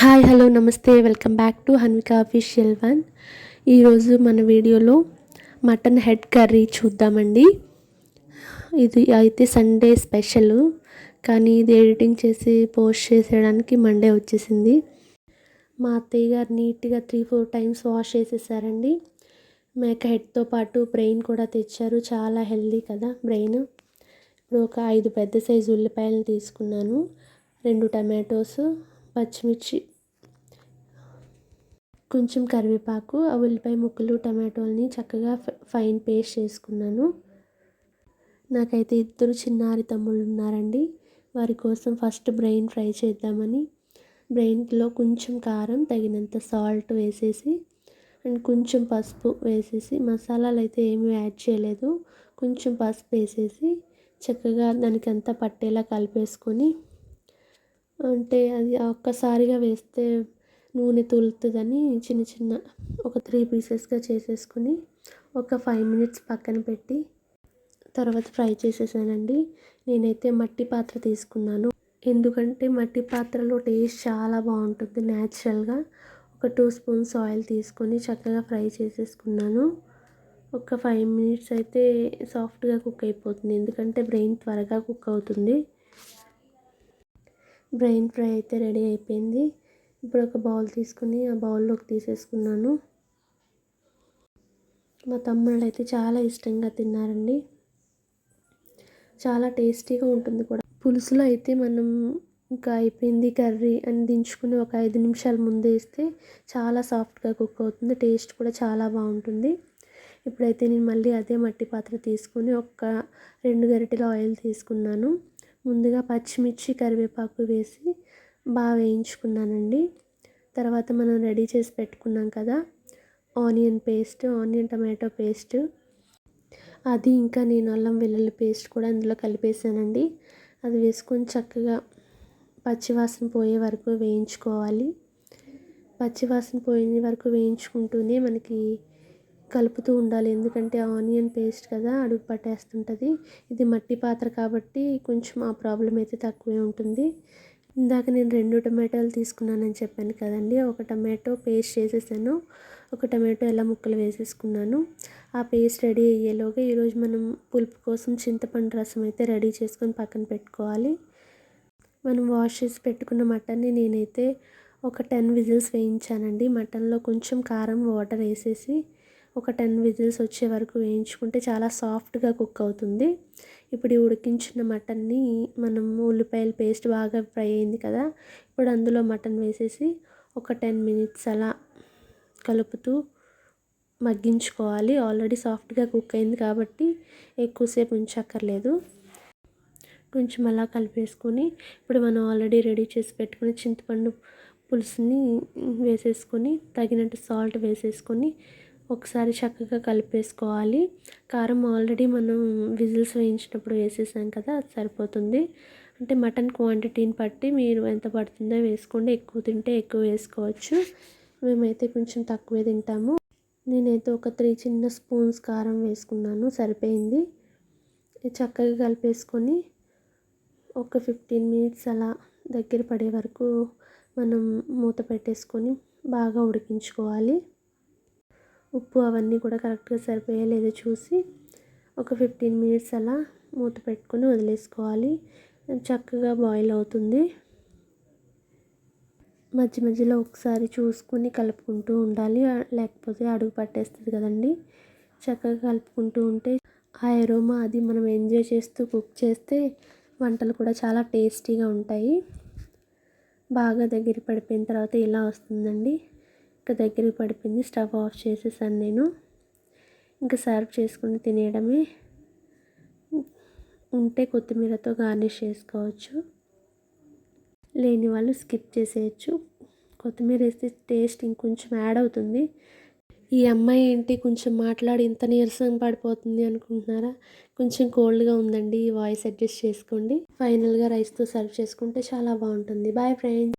Hi hello నమస్తే. Welcome back to Hanvika official one ఈరోజు మన వీడియోలో మటన్ హెడ్ కర్రీ చూద్దామండి. ఇది అయితే సండే స్పెషల్ కానీ ఇది ఎడిటింగ్ చేసి పోస్ట్ చేసేయడానికి మండే వచ్చేసింది. మా అత్తయ్య గారు నీట్గా త్రీ ఫోర్ టైమ్స్ వాష్ చేసేసారండి. మేక హెడ్తో పాటు బ్రెయిన్ కూడా తెచ్చారు. చాలా హెల్దీ కదా బ్రెయిన్. ఇప్పుడు ఒక ఐదు పెద్ద సైజు ఉల్లిపాయలు తీసుకున్నాను. రెండు టమాటోస్ పచ్చిమిర్చి కొంచెం కరివేపాకు ఆ ఉల్లిపాయ ముక్కలు టమాటోల్ని చక్కగా ఫైన్ పేస్ట్ చేసుకున్నాను. నాకైతే ఇద్దరు చిన్నారి తమ్ముళ్ళు ఉన్నారండి. వారి కోసం ఫస్ట్ బ్రెయిన్ ఫ్రై చేద్దామని. బ్రెయిన్లో కొంచెం కారం తగినంత సాల్ట్ వేసేసి అండ్ కొంచెం పసుపు వేసేసి మసాలాలు అయితే ఏమీ యాడ్ చేయలేదు. కొంచెం పసుపు వేసేసి చక్కగా దానికి అంతా పట్టేలా కలిపేసుకొని అంటే అది ఒక్కసారిగా వేస్తే నూనె తూలుతుందని చిన్న చిన్న ఒక త్రీ పీసెస్గా చేసేసుకొని ఒక ఫైవ్ మినిట్స్ పక్కన పెట్టి తర్వాత ఫ్రై చేసేసానండి. నేనైతే మట్టి పాత్ర తీసుకున్నాను. ఎందుకంటే మట్టి పాత్రలో టేస్ట్ చాలా బాగుంటుంది న్యాచురల్గా ఒక టూ స్పూన్స్ ఆయిల్ తీసుకొని చక్కగా ఫ్రై చేసేసుకున్నాను. ఒక ఫైవ్ మినిట్స్ అయితే సాఫ్ట్గా కుక్ అయిపోతుంది. ఎందుకంటే బ్రెయిన్ త్వరగా కుక్ అవుతుంది. బ్రెయిన్ ఫ్రై అయితే రెడీ అయిపోయింది. ఇప్పుడు ఒక బౌల్ తీసుకుని ఆ బౌల్లోకి తీసేసుకున్నాను. మా తమ్ముళ్ళు అయితే చాలా ఇష్టంగా తిన్నారండి. చాలా టేస్టీగా ఉంటుంది కూడా. పులుసులో అయితే మనం ఇంకా అయిపోయింది కర్రీ అని దించుకుని ఒక ఐదు నిమిషాలు ముందేస్తే చాలా సాఫ్ట్గా కుక్ అవుతుంది. టేస్ట్ కూడా చాలా బాగుంటుంది. ఇప్పుడైతే నేను మళ్ళీ అదే మట్టి పాత్ర తీసుకుని ఒక రెండు గరిటెల ఆయిల్ తీసుకున్నాను. ముందుగా పచ్చిమిర్చి కరివేపాకు వేసి బాగా వేయించుకున్నానండి. తర్వాత మనం రెడీ చేసి పెట్టుకున్నాం కదా onion paste onion tomato paste. అది ఇంకా నేను అల్లం వెల్లుల్లి పేస్ట్ కూడా అందులో కలిపేసానండి. అది వేసుకొని చక్కగా పచ్చివాసన పోయే వరకు వేయించుకోవాలి. పచ్చివాసన పోయే వరకు వేయించుకుంటూనే మనకి కలుపుతూ ఉండాలి. ఎందుకంటే ఆనియన్ పేస్ట్ కదా అడుగు పట్టేస్తుంటుంది. ఇది మట్టి పాత్ర కాబట్టి కొంచెం ఆ ప్రాబ్లం అయితే తక్కువే ఉంటుంది. ఇందాక నేను రెండు టమాటాలు తీసుకున్నానని చెప్పాను కదండి. ఒక టమాటో పేస్ట్ చేసేసాను. ఒక టమాటో ఎలా ముక్కలు వేసేసుకున్నాను. ఆ పేస్ట్ రెడీ అయ్యేలోగా ఈరోజు మనం పులుపు కోసం చింతపండు రసం అయితే రెడీ చేసుకొని పక్కన పెట్టుకోవాలి. మనం వాష్ చేసి పెట్టుకున్న మటన్ని నేనైతే ఒక టెన్ విజిల్స్ వేయించానండి. మటన్లో కొంచెం కారం వాటర్ వేసేసి ఒక టెన్ విజిల్స్ వచ్చే వరకు వేయించుకుంటే చాలా సాఫ్ట్గా కుక్ అవుతుంది. ఇప్పుడు ఈ ఉడికించిన మటన్ని మనం ఉల్లిపాయల పేస్ట్ బాగా ఫ్రై అయింది కదా ఇప్పుడు అందులో మటన్ వేసేసి ఒక టెన్ మినిట్స్ అలా కలుపుతూ మగ్గించుకోవాలి. ఆల్రెడీ సాఫ్ట్గా కుక్ అయింది కాబట్టి ఎక్కువసేపు ఉంచక్కర్లేదు. కొంచెం అలా కలిపేసుకొని ఇప్పుడు మనం ఆల్రెడీ రెడీ చేసి పెట్టుకుని చింతపండు పులుసుని వేసేసుకొని తగినట్టు సాల్ట్ వేసేసుకొని ఒకసారి చక్కగా కలిపేసుకోవాలి. కారం ఆల్రెడీ మనం విజిల్స్ వేయించినప్పుడు వేసేసాం కదా అది సరిపోతుంది. అంటే మటన్ క్వాంటిటీని బట్టి మీరు ఎంత పడుతుందో వేసుకోండి. ఎక్కువ తింటే ఎక్కువ వేసుకోవచ్చు. మేమైతే కొంచెం తక్కువే తింటాము. నేనైతే ఒక త్రీ చిన్న స్పూన్స్ కారం వేసుకున్నాను సరిపోయింది. చక్కగా కలిపేసుకొని ఒక ఫిఫ్టీన్ మినిట్స్ అలా దగ్గర పడే వరకు మనం మూత పెట్టేసుకొని బాగా ఉడికించుకోవాలి. ఉప్పు అవన్నీ కూడా కరెక్ట్గా సరిపోయా లేదో చూసి ఒక ఫిఫ్టీన్ మినిట్స్ అలా మూత పెట్టుకొని వదిలేసుకోవాలి. చక్కగా బాయిల్ అవుతుంది. మధ్య మధ్యలో ఒకసారి చూసుకుని కలుపుకుంటూ ఉండాలి. లేకపోతే అడుగు పట్టేస్తుంది కదండి. చక్కగా కలుపుకుంటూ ఉంటే ఆ ఎరోమా అది మనం ఎంజాయ్ చేస్తూ కుక్ చేస్తే వంటలు కూడా చాలా టేస్టీగా ఉంటాయి. బాగా దగ్గర పడిపోయిన తర్వాత ఇలా వస్తుందండి. ఇంకా దగ్గరికి పడిపోయింది. స్టవ్ ఆఫ్ చేసేసాను నేను. ఇంకా సర్వ్ చేసుకుని తినేయడమే. ఉంటే కొత్తిమీరతో గార్నిష్ చేసుకోవచ్చు. లేని వాళ్ళు స్కిప్ చేసేయచ్చు. కొత్తిమీర వేస్తే టేస్ట్ ఇంకొంచెం యాడ్ అవుతుంది. ఈ అమ్మాయి ఏంటి? కొంచెం మాట్లాడి ఇంత నీరసం పడిపోతుంది అనుకుంటున్నారా? కొంచెం కోల్డ్గా ఉందండి. ఈ వాయిస్ అడ్జస్ట్ చేసుకోండి. ఫైనల్గా రైస్తో సర్వ్ చేసుకుంటే చాలా బాగుంటుంది. Bye friends.